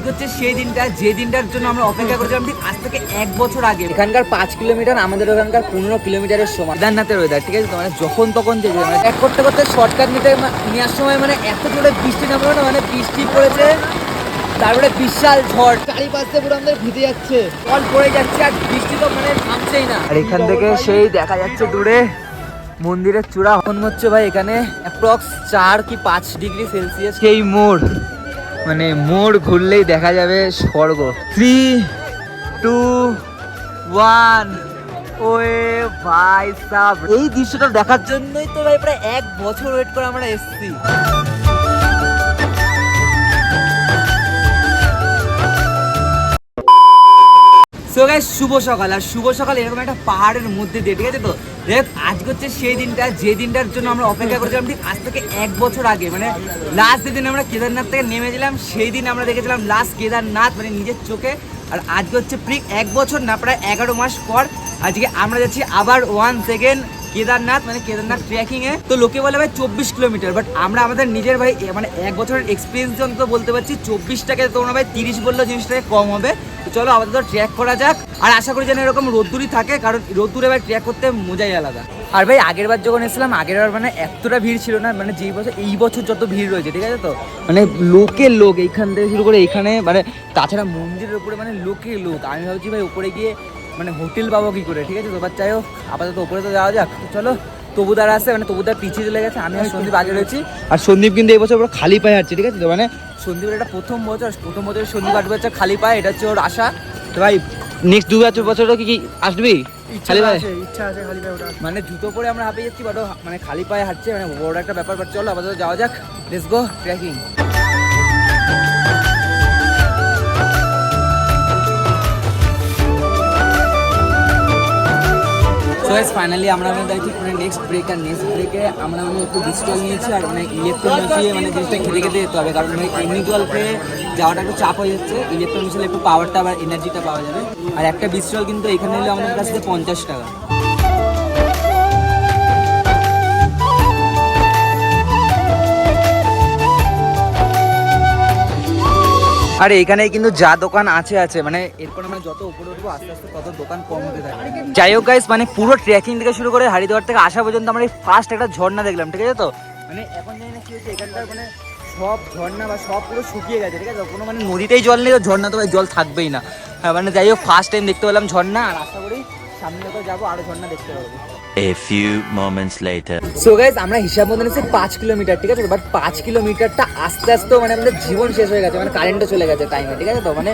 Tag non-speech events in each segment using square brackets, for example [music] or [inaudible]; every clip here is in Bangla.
আজকে হচ্ছে সেই দিনটা যে দিনটার জন্য আমরা অপেক্ষা করেছিলাম ঠিক আজ থেকে এক বছর আগে। এখানকার পাঁচ কিলোমিটার আমাদের ওখানকার পনেরো কিলোমিটারের সময় কেদারনাথের ওয়েদার ঠিক আছে? মানে যখন তখন যে মানে এক করতে করতে শর্টকাট নিতে নেওয়ার সময় মানে এত জোরে বৃষ্টি নামলো না মানে বৃষ্টি পড়েছে। তারপরে বিশাল ঝড়। চারিপাশে পুরো আমাদের ভিজে যাচ্ছে। জল পড়ে যাচ্ছে আর বৃষ্টি তো মানে থামছেই না। আর এখান থেকে সেই দেখা যাচ্ছে দূরে মন্দিরের চূড়া। এখন হচ্ছে ভাই এখানে অ্যাপ্রক্স চার কি পাঁচ ডিগ্রি সেলসিয়াস সেই মোড়। মানে মোড় ঘুরলেই দেখা যাবে স্বর্গ। থ্রি টু ওয়ান ওয়ে ভাই সাব। এই দৃশ্যটা দেখার জন্যই তো ভাই প্রায় এক বছর ওয়েট করে আমরা এসেছি। সো শুভ সকাল। আর শুভ সকাল এরকম একটা পাহাড়ের মধ্যে দিয়ে, ঠিক আছে তো? দেখ, আজকে হচ্ছে সেই দিনটা, যে দিনটার জন্য আমরা অপেক্ষা করেছিলাম ঠিক আজ থেকে এক বছর আগে। মানে লাস্ট যেদিন আমরা কেদারনাথ থেকে নেমেছিলাম, সেই দিন আমরা দেখেছিলাম লাস্ট কেদারনাথ মানে নিজের চোখে। আর আজকে হচ্ছে প্রিক এক বছর না, প্রায় এগারো মাস পর আজকে আমরা যাচ্ছি আবার ওয়ান সেকেন্ড কেদারনাথ মানে কেদারনাথ ট্রেকিং এ। তো লোকে বলে ভাই চব্বিশ কিলোমিটার বাট আমরা আমাদের নিজের ভাই মানে এক বছরের এক্সপিরিয়েন্স অন্তত বলতে পারছি, চব্বিশটাকে তোমরা ভাই তিরিশ বললেও জিনিসটাকে কম হবে। তো চলো আপাতত ট্র্যাক করা যাক। আর আশা করি যেন এরকম রোদ্দুরই থাকে, কারণ রোদ্দুরে ভাই ট্র্যাক করতে মজাই আলাদা। আর ভাই, আগের বার যখন এসেছিলাম, আগের বার মানে এতটা ভিড় ছিল না মানে যেই বছর এই বছর যত ভিড় রয়েছে, ঠিক আছে তো? মানে লোকের লোক, এইখান থেকে শুরু করে এইখানে মানে তাছাড়া মন্দিরের উপরে মানে লোকে লোক। আমি ভাবছি ভাই, উপরে গিয়ে মানে হোটেল পাবো কি করে, ঠিক আছে তো? চাই হোক, আপাতত উপরে তো যাওয়া যাক। চলো তবুদার আছে মানে তবুদার পিছিয়ে চলে গেছে আমি আর সন্দীপ আগে রয়েছি। আর সন্দীপ কিন্তু এই বছর পুরো খালি পায়ে হাঁটছে ঠিক আছে তো? মানে সন্দীপের এটা প্রথম বছর প্রথম বছর সন্দীপ আসবে হচ্ছে খালি পায়ে এটা হচ্ছে ওর আশা। তো ভাই নেক্সট দু বছর বছরও কি কি আসবি? খালি পায়ে? ইচ্ছা আছে খালি পায়ে ওটা মানে জুতো পরে আমরা হাঁপিয়ে যাচ্ছি বাট মানে খালি পায়ে হাঁটছে মানে বড় একটা ব্যাপার বাট চলো আপাতত যাওয়া যাক let's go trekking so as finally আমরা আমাদের দেখছি মানে নেক্সট ব্রেক আর নেক্সট ব্রেকে আমরা মানে একটু ডিস্টল নিয়েছি আর মানে ইলেকট্রন মিশিয়ে মানে জিনিসটা খেতে খেতে যেতে হবে। কারণ মানে এমনি জল যাওয়াটা একটু চাপ হয়ে যাচ্ছে। ইলেকট্রন মিশালে একটু পাওয়ারটা আবার এনার্জিটা পাওয়া যাবে। আর একটা বিস্টল কিন্তু এখানে এলে আমাদের কাছে পঞ্চাশ টাকা। আর এখানে কিন্তু যা দোকান আছে আছে। মানে এরপরে মানে যত উপরে উঠবো, আস্তে আস্তে তত দোকান কম হতে থাকে যাই হোক গাইস মানে পুরো ট্রেকিং থেকে শুরু করে হারিদ্বার থেকে আসা পর্যন্ত আমরা এই ফার্স্ট একটা ঝর্ণা দেখলাম, ঠিক আছে তো? মানে এখন জানি না কি হচ্ছে এখানকার মানে সব ঝর্ণা বা সব পুরো শুকিয়ে গেছে, ঠিক আছে? কোনো মানে নদীতেই জল নেই ঝর্ণা তো জল থাকবেই না। হ্যাঁ মানে যাই হোক ফার্স্ট টাইম দেখতে পেলাম ঝর্ণা, আর আশা করি সামনে তো যাব, আরও ঝর্ণা দেখতে পারব A few moments later. So guys আমরা হিসাব মতো নিচ্ছি পাঁচ কিলোমিটার, ঠিক আছে? বাট পাঁচ কিলোমিটারটা আস্তে আস্তে মানে আমাদের জীবন শেষ হয়ে গেছে মানে কারেন্টও চলে গেছে টাইমে ঠিক আছে? তো মানে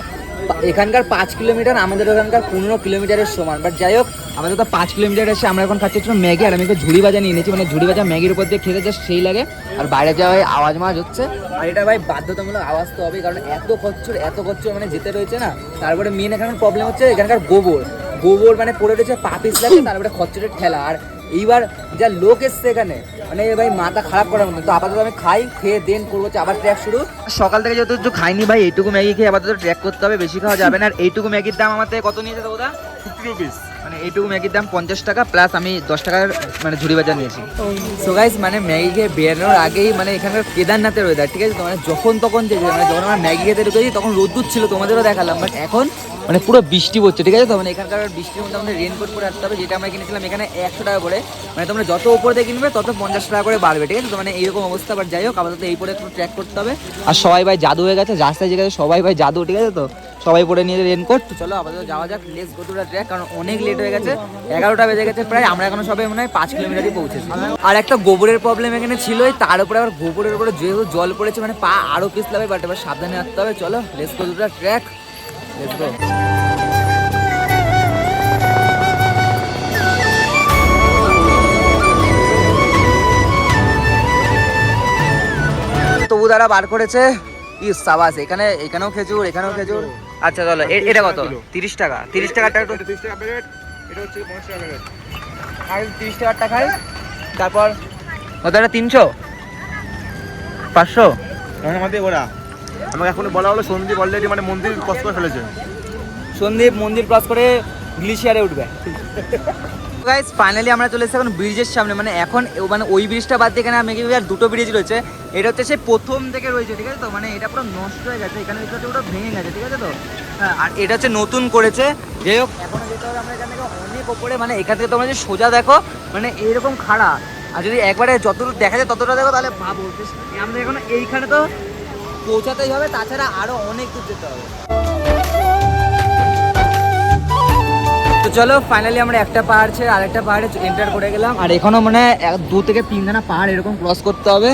এখানকার পাঁচ কিলোমিটার আমাদের ওখানকার পনেরো কিলোমিটারের সমান। বাট যাই হোক আমাদের তো পাঁচ কিলোমিটার এসে আমরা এখন খাচ্ছি একটু ম্যাগি আর আমি একটু ঝুড়ি ভাজা নিয়ে নিয়েছি মানে ঝুড়ি ভাজা ম্যাগির উপর দিয়ে খেতে জাস্ট সেই লাগে। আর বাইরে যাওয়ায় আওয়াজ মাওয়াজ হচ্ছে। আর এটা ভাই বাধ্যতামূলক আওয়াজ তো হবে কারণ এত খচ্চর এত খচ্চর মানে যেতে রয়েছে না। তারপরে মেন এখানে প্রবলেম হচ্ছে এখানকার গোবর। গোবর মানে পড়ে রয়েছে পা পিছলাচ্ছে তারপরে খচ্চরের ঠেলা। আর এইবার যা লোক এসছে এখানে মানে ভাই মাথা খারাপ করার মতো। তো আপাতত আমি খাই খেয়ে দেন করব আবার ট্র্যাক শুরু। সকাল থেকে যেহেতু একটু খাইনি ভাই এইটুকু ম্যাগি খেয়ে আপাতত ট্র্যাক করতে হবে বেশি খাওয়া যাবে না। আর এইটুকু ম্যাগির দাম আমার থেকে কত নিয়েছে তো ওটা ফিফটি রুপিস মানে এইটুকু ম্যাগির দাম পঞ্চাশ টাকা প্লাস আমি দশ টাকার মানে ঝুড়ি বাজার নিয়েছি। সো গাইস মানে ম্যাগি খেয়ে বেরোনোর আগেই মানে এখানকার কেদারনাথের ওয়েদার ঠিক আছে? মানে যখন তখন যে মানে যখন আমরা ম্যাগি খেতে ঢুকেছি তখন রোদ্দুর ছিল তোমাদেরও দেখালাম। বাট এখন মানে পুরো বৃষ্টি পড়ছে, ঠিক আছে তো? মানে এখানকার বৃষ্টির মধ্যে আমাদের রেনকোট পরে আসতে হবে, যেটা আমরা কিনেছিলাম এখানে একশো টাকা করে। মানে তোমরা যত উপরে দিয়ে কিনবে, তত পঞ্চাশ টাকা করে বাড়বে, ঠিক আছে তো? মানে এইরকম অবস্থা বাট যাই হোক, আপাতত এই পরে একটু ট্র্যাক করতে হবে। আর সবাই ভাই জাদু হয়ে গেছে রাস্তায় যে গেছে সবাই ভাই জাদু, ঠিক আছে তো? সবাই পরে নিয়ে রেনকোট চলো, আপাতত যাওয়া যাক লেস গোটুরা ট্র্যাক কারণ অনেক লেট হয়ে গেছে, এগারোটা বেজে গেছে প্রায়, আমরা এখনও সবাই মনে হয় পাঁচ কিলোমিটারই পৌঁছেছি। আর একটা গোবরের প্রবলেম এখানে ছিলই, তার উপরে আবার গোবরের উপরে যেহেতু জল পড়েছে মানে পা আরও পিছলাবে বাট এবার সাবধানে আসতে হবে। চলো লেস গোটুরা ট্র্যাক লেটস গো তবু তারা বার করেছে। ই সাবাস এখানে এখানেও খেজুর এখানেও খেজুর। আচ্ছা চলো এটা কত? তিরিশ টাকা। তিরিশ একটু তিরিশ টাকা প্যাকেট এটা হচ্ছে পঞ্চাশ টাকা প্যাকেট। খাই তিরিশ তারপর কত তিনশো? পাঁচশো? আমাদের ওরা। আমাকে এখন বলা হলো সন্দীপ অলরেডি মানে মন্দির ক্রস করে ফেলেছে। সন্দীপ মন্দির ক্রস করে গ্লিশিয়ারে উঠবে। গাইস ফাইনালি আমরা চলে এসেছি এখন ব্রিজের সামনে। মানে এখন ও- মানে ওই ব্রিজটা বাদ দিয়ে এখানে আমি আর দুটো ব্রিজ রয়েছে। এটা হচ্ছে সেই প্রথম থেকে রয়েছে ঠিক আছে তো? মানে এটা পুরো নষ্ট হয়ে গেছে। এখানে দেখতে হচ্ছে পুরো ভেঙে গেছে ঠিক আছে তো? হ্যাঁ আর এটা হচ্ছে নতুন করেছে। যাই হোক এখন যেতে হবে আমরা এখান থেকে অনেক ওপরে মানে এখান থেকে তোমরা যে সোজা দেখো মানে এইরকম খাড়া। আর যদি একবারে যতদূর দেখা যায় ততটা দেখো তাহলে ভাবো। যে আমরা এখন এইখানে তো পৌঁছাতেই হবে, তাছাড়া আরও অনেক দূর যেতে হবে। তো চলো ফাইনালি আমরা একটা পাহাড় ছেড়ে আরেকটা পাহাড়ে এন্টার করে গেলাম। আর এখনও মানে দু থেকে তিনখানা পাহাড় এরকম ক্রস করতে হবে।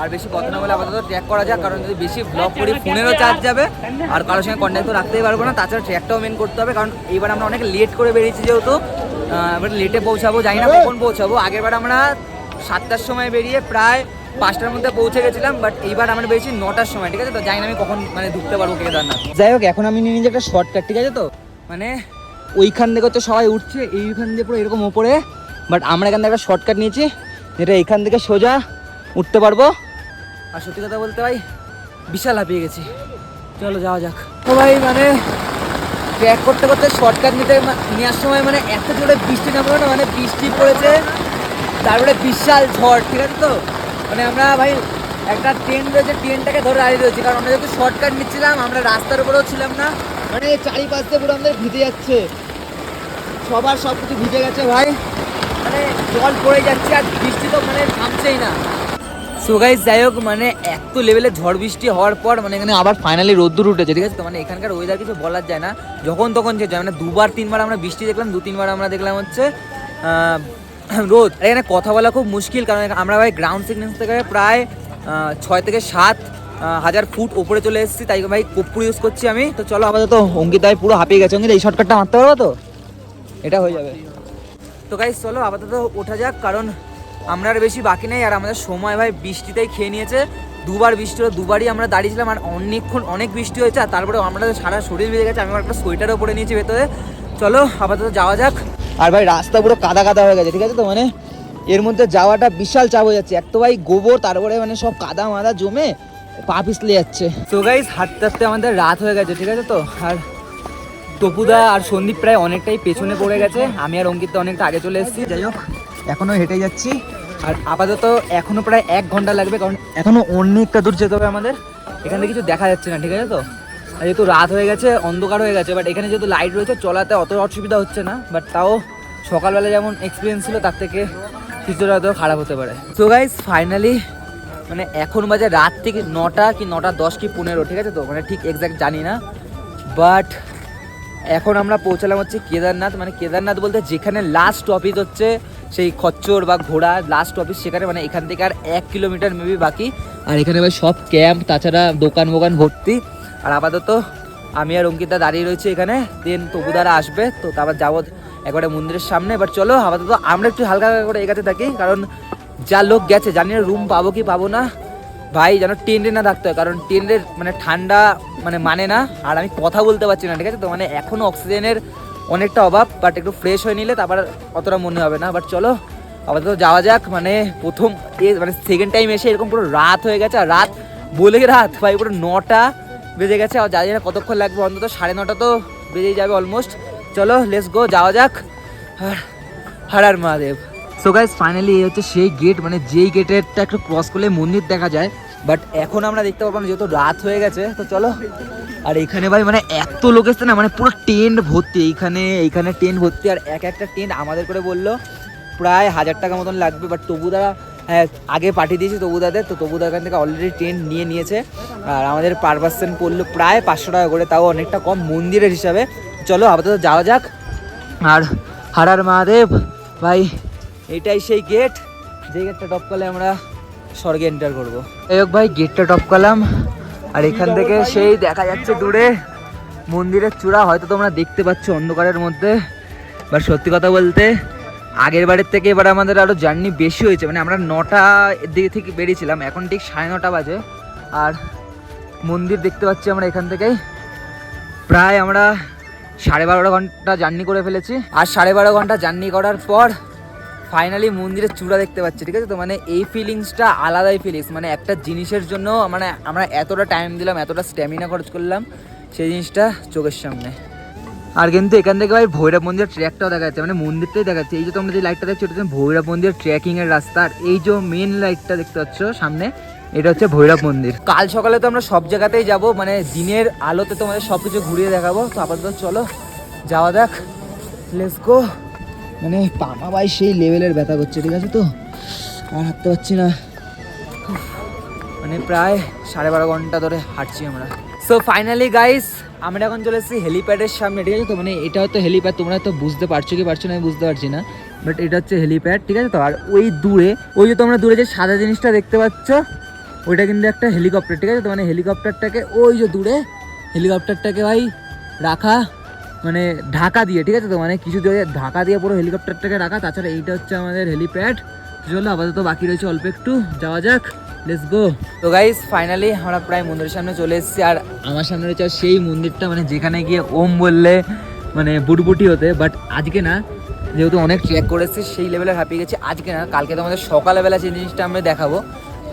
আর বেশি কথা না বলে আপাতত ট্র্যাক করা যাক, কারণ যদি বেশি ব্লক করি ফোনেরও চার্জ যাবে। আর কারোর সঙ্গে কন্ট্যাক্ট তো রাখতেই পারব না, তাছাড়া ট্র্যাকটাও মেন করতে হবে, কারণ এইবার আমরা অনেক লেট করে বেরিয়েছি যেহেতু। এবার লেটে পৌঁছাবো, জানি না কখন পৌঁছাবো। আগেরবার আমরা সাতটার সময় বেরিয়ে প্রায় পাঁচটার মধ্যে পৌঁছে গেছিলাম বাট এইবার আমরা বেশি নটার সময় ঠিক আছে? তো জানি না আমি কখন মানে ঢুকতে পারব কেদারনাথ যাই হোক এখন আমি নিয়ে নিয়েছি একটা শর্টকাট ঠিক আছে তো? মানে? ওইখান থেকে হচ্ছে সবাই উঠছে এইখান দিয়ে পুরো এরকম ওপরে বাট আমরা এখান থেকে একটা শর্টকাট নিয়েছি যেটা এইখান থেকে সোজা উঠতে পারব। আর সত্যি কথা বলতে ভাই বিশাল হাঁপিয়ে গেছি। চলো যাওয়া যাক। তো ভাই মানে ট্র্যাক করতে করতে শর্টকাট নিতে নেওয়ার সময় মানে এত জোরে বৃষ্টি নামলো না মানে বৃষ্টি পড়েছে তারপরে বিশাল ঝড় ঠিক আছে তো? মানে আমরা ভাই, একটা ট্রেন রয়েছে ট্রেনটাকে ধরে দাঁড়িয়ে রয়েছি। কারণ আমরা যেহেতু শর্টকাট নিচ্ছিলাম, আমরা রাস্তার উপরেও ছিলাম না। মানে চারিপাশ পুরো আমাদের ভিজে যাচ্ছে। সবার সব কিছু ভিজে গেছে ভাই। মানে জল পড়ে যাচ্ছে আর বৃষ্টি তো মানে থামছেই না। সো গাইস যাই হোক মানে এত লেভেলে ঝড় বৃষ্টি হওয়ার পর মানে এখানে আবার ফাইনালি রোদ্দুর উঠেছে, ঠিক আছে? তো মানে এখানকার ওয়েদার কিছু বলার যায় না। যখন তখন যে মানে দুবার, তিনবার আমরা বৃষ্টি দেখলাম দু তিনবার আমরা দেখলাম হচ্ছে [clears throat] রোদ। এখানে কথা বলা খুব মুশকিল, কারণ আমরা ভাই গ্রাউন্ড সিগন্যাল থেকে প্রায় ছয় থেকে সাত হাজার ফুট উপরে চলে এসেছি, তাই ভাই কপ্পুর ইউজ করছি আমি। তো চলো আপাতত অঙ্কিত ভাই পুরো হাঁপিয়ে গেছে। অঙ্কিত, এই শর্টকাটটা মারতে পারব তো? এটা হয়ে যাবে। তো গাইস চলো আপাতত ওঠা যাক, কারণ আমরা আর বেশি বাকি নেই, আর আমাদের সময় ভাই বৃষ্টিতেই খেয়ে নিয়েছে। দুবার বৃষ্টি হলো, দুবারই আমরা দাঁড়িয়েছিলাম, আর অনেকক্ষণ অনেক বৃষ্টি হয়েছে, আর তারপরে আমরা সারা শরীর ভিজে গেছে, আমি আমার একটা সোয়েটারও পরে নিয়েছি ভেতরে। চলো আপাতত যাওয়া যাক। আর ভাই, রাস্তা পুরো কাদা কাদা হয়ে গেছে, ঠিক আছে তো? মানে এর মধ্যে যাওয়াটা বিশাল চাপ হয়ে যাচ্ছে। এক তো ভাই গোবর, তারপরে মানে সব কাদা মাদা জমে পা পিছলে যাচ্ছে। তো গাইস হাঁটতে হাঁটতে আমাদের রাত হয়ে গেছে, ঠিক আছে তো? আর তপুদা আর সন্দীপ প্রায় অনেকটাই পেছনে পড়ে গেছে। আমি আর অঙ্কিত তো অনেকটা আগে চলে এসেছি। যাই হোক, এখনও হেঁটে যাচ্ছি। আর আপাতত এখনও প্রায় এক ঘণ্টা লাগবে, কারণ এখনও অনেকটা দূর যেতে হবে আমাদের। এখান কিছু দেখা যাচ্ছে না, ঠিক আছে তো? যেহেতু রাত হয়ে গেছে, অন্ধকার হয়ে গেছে বাট এখানে যেহেতু লাইট রয়েছে, চলাতে অত অসুবিধা হচ্ছে না বাট তাও সকালবেলা যেমন এক্সপিরিয়েন্স ছিল, তার থেকে কিছুটা হয়তো খারাপ হতে পারে। সো গাইজ ফাইনালি মানে এখন বাজে রাত থেকে নটা কি নটা দশ কি পনেরো, ঠিক আছে তো? মানে ঠিক এক্সাক্ট জানি না বাট এখন আমরা পৌঁছালাম হচ্ছে কেদারনাথ। মানে কেদারনাথ বলতে যেখানে লাস্ট অফিস হচ্ছে, সেই খচ্চর বা ঘোড়া লাস্ট অফিস সেখানে মানে এখান থেকে আর এক কিলোমিটার মেবি বাকি। আর এখানে সব ক্যাম্প তাছাড়া দোকান মোকান ভর্তি। আর আপাতত আমি আর অঙ্কিতা দাঁড়িয়ে রয়েছে এখানে। দেন তবুদারা আসবে, তো তারপর যাব একবারে মন্দিরের সামনে। এবার চলো, আপাতত আমরা একটু হালকা হালকা করে এগাতে থাকি, কারণ যা লোক গেছে, জানি না রুম পাবো কি পাবো না। ভাই, যেন টেন্টে না থাকতে হয়, কারণ টেন্টের মানে ঠান্ডা মানে মানে না। আর আমি কথা বলতে পারছি না, ঠিক আছে? তো মানে এখনও অক্সিজেনের অনেকটা অভাব বাট একটু ফ্রেশ হয়ে নিলে তারপর অতটা মনে হবে না। বাট চলো, আপাতত যাওয়া যাক মানে প্রথম মানে সেকেন্ড টাইম এসে এরকম পুরো রাত হয়ে গেছে। আর রাত বলে রাত? ভাই, পুরো নটা বেজে গেছে, আর জানি না কতক্ষণ লাগবে, অন্তত সাড়ে নটা তো বেজেই যাবে অলমোস্ট চলো লেটস গো যাওয়া যাক। আর, Har Har Mahadev. So guys finally এই হচ্ছে সেই গেট মানে যেই গেটেরটা একটু ক্রস করলে মন্দির দেখা যায়। বাট এখন আমরা দেখতে পারব না, যেহেতু রাত হয়ে গেছে, তো চলো। আর এখানে ভাই মানে এত লোক এসছে না মানে পুরো টেন্ট ভর্তি। এইখানে এইখানে টেন্ট ভর্তি, আর এক একটা টেন্ট আমাদের করে বলল, প্রায় হাজার টাকা মতন লাগবে। বাট তবু তারা আগে পাঠিয়ে দিয়েছি তবুদাদের তো তবুদা এখান থেকে অলরেডি টেন্ট নিয়ে নিয়েছে। আর আমাদের পার পার্সেন্ট পড়ল প্রায় পাঁচশো টাকা করে, তাও অনেকটা কম মন্দিরের হিসাবে। চলো, আপাতত যাওয়া যাক। আর হারার মহাদেব, ভাই, এটাই সেই গেট যে গেটটা টপ করলে আমরা স্বর্গে এন্টার করব। এই হোক ভাই গেটটা টপ করলাম। আর এখান থেকে সেই দেখা যাচ্ছে দূরে। মন্দিরের চূড়া হয়তো তোমরা দেখতে পাচ্ছ অন্ধকারের মধ্যে। বাট সত্যি কথা বলতে আগের বারের থেকে এবার আমাদের আরও জার্নি বেশি হয়েছে মানে আমরা নটা দিকে থেকে বেরিয়েছিলাম, এখন ঠিক সাড়ে নটা বাজে। আর মন্দির দেখতে পাচ্ছি আমরা এখান থেকেই। প্রায় আমরা সাড়ে বারো ঘণ্টা জার্নি করে ফেলেছি। আর সাড়ে বারো ঘণ্টা জার্নি করার পর ফাইনালি মন্দিরের চূড়া দেখতে পাচ্ছি, ঠিক আছে তো? মানে এই ফিলিংসটা আলাদাই ফিলিংস মানে একটা জিনিসের জন্য মানে আমরা এতটা টাইম দিলাম, এতটা স্ট্যামিনা খরচ করলাম, সেই জিনিসটা চোখের সামনে। আর কিন্তু এখান থেকে ভাই ভৈরব মন্দিরের ট্র্যাকটাও দেখা যাচ্ছে মানে মন্দিরটাই দেখা যাচ্ছে এই যে তোমরা যে লাইটটা দেখছ, এটা ভৈরব মন্দিরের ট্রেকিং এর রাস্তা। আর এই যে মেন লাইটটা দেখতে পাচ্ছ সামনে, এটা হচ্ছে ভৈরব মন্দির। কাল সকালে তো আমরা সব জায়গাতেই যাব মানে দিনের আলোতে তোমাদের সব কিছু ঘুরিয়ে দেখাবো। তো আপাতত চলো, যাওয়া যাক। লেটস গো মানে পামা ভাই সেই লেভেলের ব্যথা করছে, ঠিক আছে তো? আর হাঁটতে পারছি না। মানে প্রায় সাড়ে বারো ঘণ্টা ধরে হাঁটছি আমরা। সো ফাইনালি গাইস আমরা এখন চলে এসেছি হেলিপ্যাডের সামনে, ঠিক আছে? তো মানে এটা হয়তো হেলিপ্যাড তোমরা তো বুঝতে পারছ কি পারছ না বুঝতে পারছি না। বাট এটা হচ্ছে হেলিপ্যাড ঠিক আছে? তো আর ওই দূরে, ওই যে তোমরা দূরে যে সাদা জিনিসটা দেখতে পাচ্ছ, ওইটা কিন্তু একটা হেলিকপ্টার ঠিক আছে? তো মানে হেলিকপ্টারটাকে ওই যে দূরে হেলিকপ্টারটাকে ভাই রাখা মানে ঢাকা দিয়ে, ঠিক আছে? তো মানে কিছু দিয়ে ঢাকা দিয়ে পুরো হেলিকপ্টারটাকে রাখা, তাছাড়া এইটা হচ্ছে আমাদের হেলিপ্যাড চলো, আপাতত বাকি রয়েছে অল্প একটু, যাওয়া যাক। লেটস গো তো গাইস ফাইনালি আমরা প্রায় মন্দিরের সামনে চলে এসেছি আর আমার সামনে রয়েছে আর সেই মন্দিরটা মানে যেখানে গিয়ে ওম বললে মানে বুটবুটি হতে। বাট আজকে না যেহেতু অনেক ট্রেক করেছে সেই লেভেলের হাঁপিয়ে গেছে। আজকে না কালকে তো আমাদের সকালবেলা সেই জিনিসটা আমরা দেখাবো।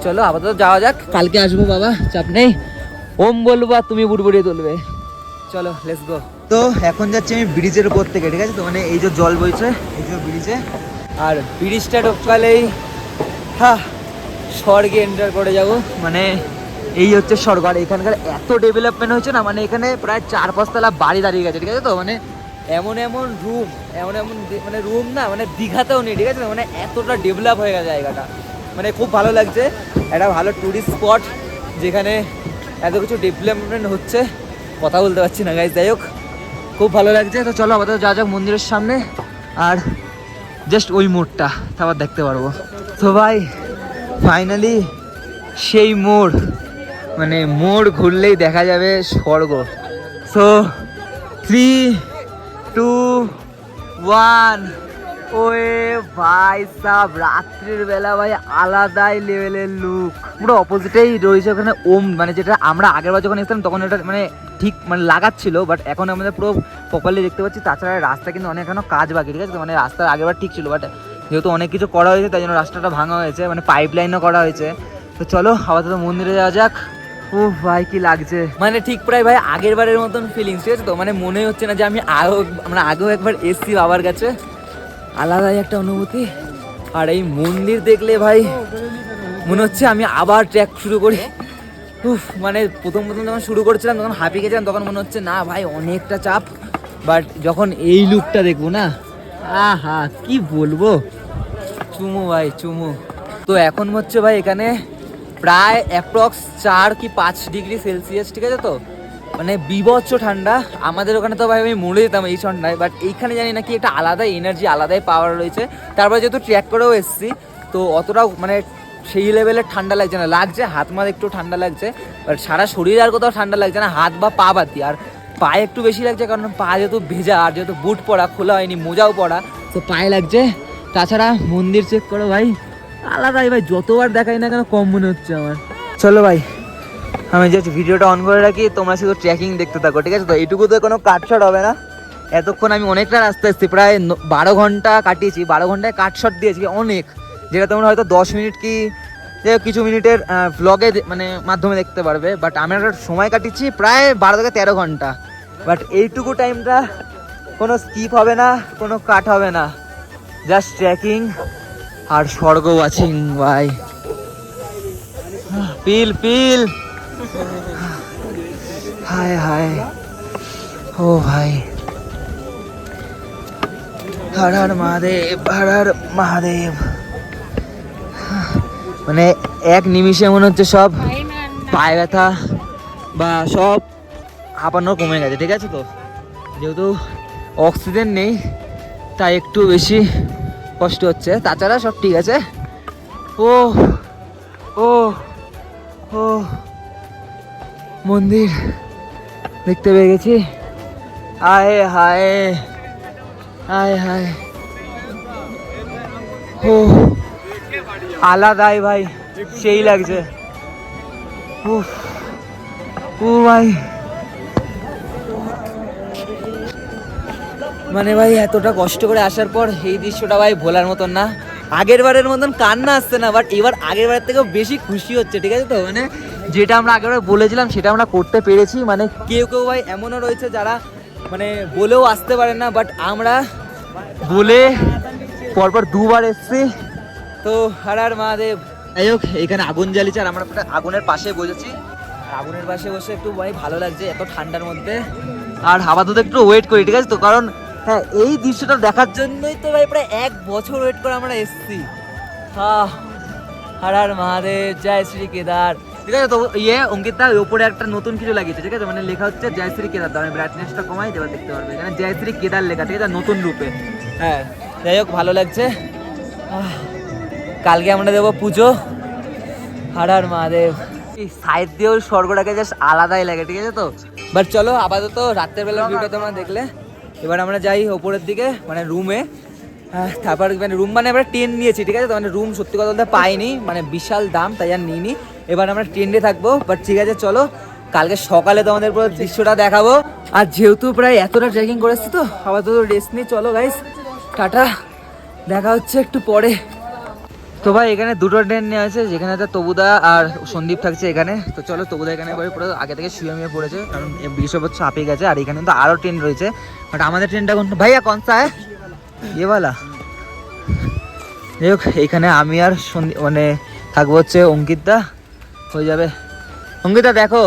চলো আপাতত যাওয়া যাক। কালকে আসব বাবা চাপ নেই। ওম বলব আর তুমি বুটবুটিয়ে তুলবে। চলো লেটস গো তো এখন যাচ্ছি আমি ব্রিজের উপর থেকে ঠিক আছে? তো মানে এই যে জল বইছে এই যে ব্রিজে। আর ব্রিজটা ঢোকালেই হ্যাঁ স্বর্গে এন্টার করে যাব। মানে এই হচ্ছে স্বর্গ। আর এখানকার এত ডেভেলপমেন্ট হয়েছে না মানে এখানে প্রায় চার পাঁচতলা বাড়ি দাঁড়িয়ে গেছে, ঠিক আছে তো? মানে এমন এমন রুম এমন এমন মানে রুম না মানে দীঘাতেও নেই, ঠিক আছে? মানে এতটা ডেভেলপ হয়ে গেছে জায়গাটা। মানে খুব ভালো লাগছে। একটা ভালো ট্যুরিস্ট স্পট যেখানে এত কিছু ডেভেলপমেন্ট হচ্ছে। কথা বলতে পারছি না গাইজ যাই হোক। খুব ভালো লাগছে। তো চলো, আপাতত যা যাক মন্দিরের সামনে। আর জাস্ট ওই মোড়টা আবার দেখতে পারব। তো ভাই ফাইনালি সেই মোড় মানে মোড় ঘুরলেই দেখা যাবে স্বর্গ। So three two one way ভাই সাব, রাত্রির বেলা ভাই আলাদাই লেভেলের লুক পুরো অপোজিটেই রয়েছে ওখানে ওম মানে যেটা আমরা আগের বার যখন এসেছিলাম, তখন এটা মানে ঠিক মানে লাগাচ্ছিল বাট এখন আমাদের পুরো প্রপারলি দেখতে পাচ্ছি। তাছাড়া রাস্তা কিন্তু অনেক এখনও কাজ বাকি, ঠিক আছে? মানে রাস্তা আগেরবার ঠিক ছিল বাট যেহেতু অনেক কিছু করা হয়েছে, তাই জন্য রাস্তাটা ভাঙা হয়েছে মানে পাইপ লাইনও করা হয়েছে। তো চলো, আপাতত মন্দিরে যাওয়া যাক। ও ভাই, কি লাগছে। মানে ঠিক প্রায় ভাই আগের বারের মতন ফিলিংস ঠিক আছে তো? মানে মনে হচ্ছে না যে আমি আগেও আমরা আগেও একবার এসছি বাবার কাছে। আলাদাই একটা অনুভূতি। আর এই মন্দির দেখলে ভাই, মনে হচ্ছে আমি আবার ট্র্যাক শুরু করি। উফ মানে প্রথম প্রথম যখন শুরু করেছিলাম তখন হাঁপিয়ে গেছিলাম, তখন মনে হচ্ছে না ভাই, অনেকটা চাপ। বাট যখন এই লুকটা দেখব না আহা, কি বলব? চুমু ভাই, চুমু। তো এখন হচ্ছে ভাই এখানে প্রায় অ্যাপ্রক্স চার কি পাঁচ ডিগ্রি সেলসিয়াস, ঠিক আছে তো? মানে বিভৎস ঠান্ডা। আমাদের ওখানে তো ভাই আমি মরে যেতাম এই ঠান্ডায় বাট এইখানে জানি নাকি একটা আলাদাই এনার্জি আলাদাই পাওয়ার রয়েছে। তারপরে যেহেতু ট্র্যাক করেও এসেছি, তো অতটাও মানে সেই লেভেলের ঠান্ডা লাগছে না। লাগছে হাত মাত একটু ঠান্ডা লাগছে বাট সারা শরীর আর কোথাও ঠান্ডা লাগছে না, হাত বা পা বাতি আর পায়ে একটু বেশি লাগছে, কারণ পা যেহেতু ভেজা আর যেহেতু বুট পরা, খোলা হয়নি, মোজাও পরা, তো পায়ে লাগছে। তাছাড়া মন্দির চেক করো ভাই, আলাদাই ভাই, যতবার দেখাই না কেন কম মনে হচ্ছে আমার। চলো ভাই, আমি জাস্ট ভিডিওটা অন করে রাখি, তোমরা শুধু ট্র্যাকিং দেখতে থাকো, ঠিক আছে? তো এইটুকু তো কোনো কাটশট হবে না। এতক্ষণ আমি অনেকটা রাস্তা এসেছি, প্রায় বারো ঘণ্টা কাটিয়েছি, বারো ঘন্টায় কাটশট দিয়েছি অনেক, যেটা তোমরা হয়তো দশ মিনিট কি কিছু মিনিটের ব্লগে মানে মাধ্যমে দেখতে পারবে বাট আমি একটা সময় কাটিয়েছি প্রায় বারো থেকে তেরো ঘণ্টা। বাট এইটুকু টাইমটা কোনো স্কিপ হবে না কোনো কাট হবে না। জাস্ট ট্র্যাকিং আর স্বর্গ ওয়াচিং ভাই পিল পিল হায় হায় ও ভাই হর হর মহাদেব হর হর মহাদেব মানে এক নিমিষে মনে হচ্ছে সব পায়ে ব্যথা বা সব হাঁপানো কমে গেছে, ঠিক আছে তো? যেহেতু অক্সিজেন নেই, তাই একটু বেশি কষ্ট হচ্ছে। তাছাড়া সব ঠিক আছে। ও ও ও, মন্দির দেখতে পেয়ে গেছি। আয় হায় আয় হায়। ও, আলাদাই ভাই, সেই লাগছে। উফ, ও ভাই। মানে ভাই, এতটা কষ্ট করে আসার পর এই দৃশ্যটা ভাই ভোলার মতন না। আগের বারের মতন কান্না আসছে না বাট এবার আগের বারের থেকেও বেশি খুশি হচ্ছে, ঠিক আছে তো? মানে যেটা আমরা আগের বলেছিলাম, সেটা আমরা করতে পেরেছি। মানে কেউ কেউ ভাই এমনও রয়েছে যারা মানে বলেও আসতে পারে না বাট আমরা বলে পরপর দুবার এসছি। তো হার হার মহাদেব। যাই হোক, এখানে আগুন জ্বালিয়েছে আর আমরা আগুনের পাশে বসেছি। আগুনের পাশে বসে একটু ভাই ভালো লাগছে এত ঠান্ডার মধ্যে। আর আপাতত একটু ওয়েট করি, ঠিক আছে তো? কারণ হ্যাঁ এই দৃশ্যটা দেখার জন্যই তো ভাই প্রায় এক বছর ওয়েট করে আমরা এসছি। আহ হর হর মহাদেব জয় শ্রী কেদার। ঠিক আছে তো ইয়ে অঙ্কিত দা ওপরে একটা নতুন কিছু লাগিয়েছে ঠিক আছে? মানে লেখা হচ্ছে জয় শ্রী কেদার আমি ব্রাইটনেসটা কমাই দেবা দেখতে পারবে। এখানে জয় শ্রী কেদার লেখা ঠিক আছে? নতুন রূপে। হ্যাঁ যাই হোক ভালো লাগছে। কালকে আমরা দেবো পুজো। হর হর মহাদেব। এই সাইড দিয়েও স্বর্গটাকে জাস্ট আলাদাই লাগে ঠিক আছে তো? বাট চলো আপাতত রাত্রের বেলার ভিউটা তোমরা দেখলে। এবার আমরা যাই ওপরের দিকে মানে রুমে তারপর মানে রুম মানে আমরা ট্রেন নিয়েছি, ঠিক আছে? মানে রুম সত্যি কথা বলতে পাইনি মানে বিশাল দাম, তাই আর নিইনি। এবার আমরা ট্রেনে থাকব বাট ঠিক আছে, চলো। কালকে সকালে তোমাদের পুরো দৃশ্যটা দেখাবো। আর যেহেতু প্রায় এতটা ট্রেকিং করেছি তো আবার তো রেস্ট নিই চলো গাইস টাটা। দেখা হচ্ছে একটু পরে। তো ভাই, এখানে দুটো ট্রেন নেওয়া হয়েছে, যেখানে একটা তবুদা আর সন্দীপ থাকছে এখানে। তো চলো, তবুদা এখানে পুরো আগে থেকে শুয়ে মিয়ে পড়েছে, কারণ বৃষভ চাপে গেছে, আর এখানে তো আরও ট্রেন রয়েছে। বাট আমাদের ট্রেনটা কোন ভাইয়া, কোন ইয়ে বালা। যাই হোক এখানে আমি আর সন্দীপ মানে থাকব হচ্ছে অঙ্কিত দা। হয়ে যাবে। অঙ্কিতা দেখো।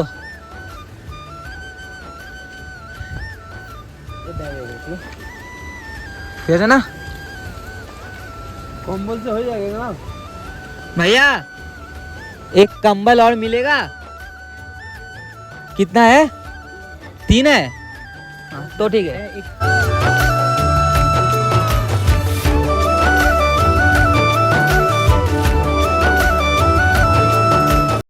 ঠিক আছে না? कंबल से हो जाएगा ना? भैया एक कंबल और मिलेगा? कितना है? तीन है? हाँ। तो ठीक है।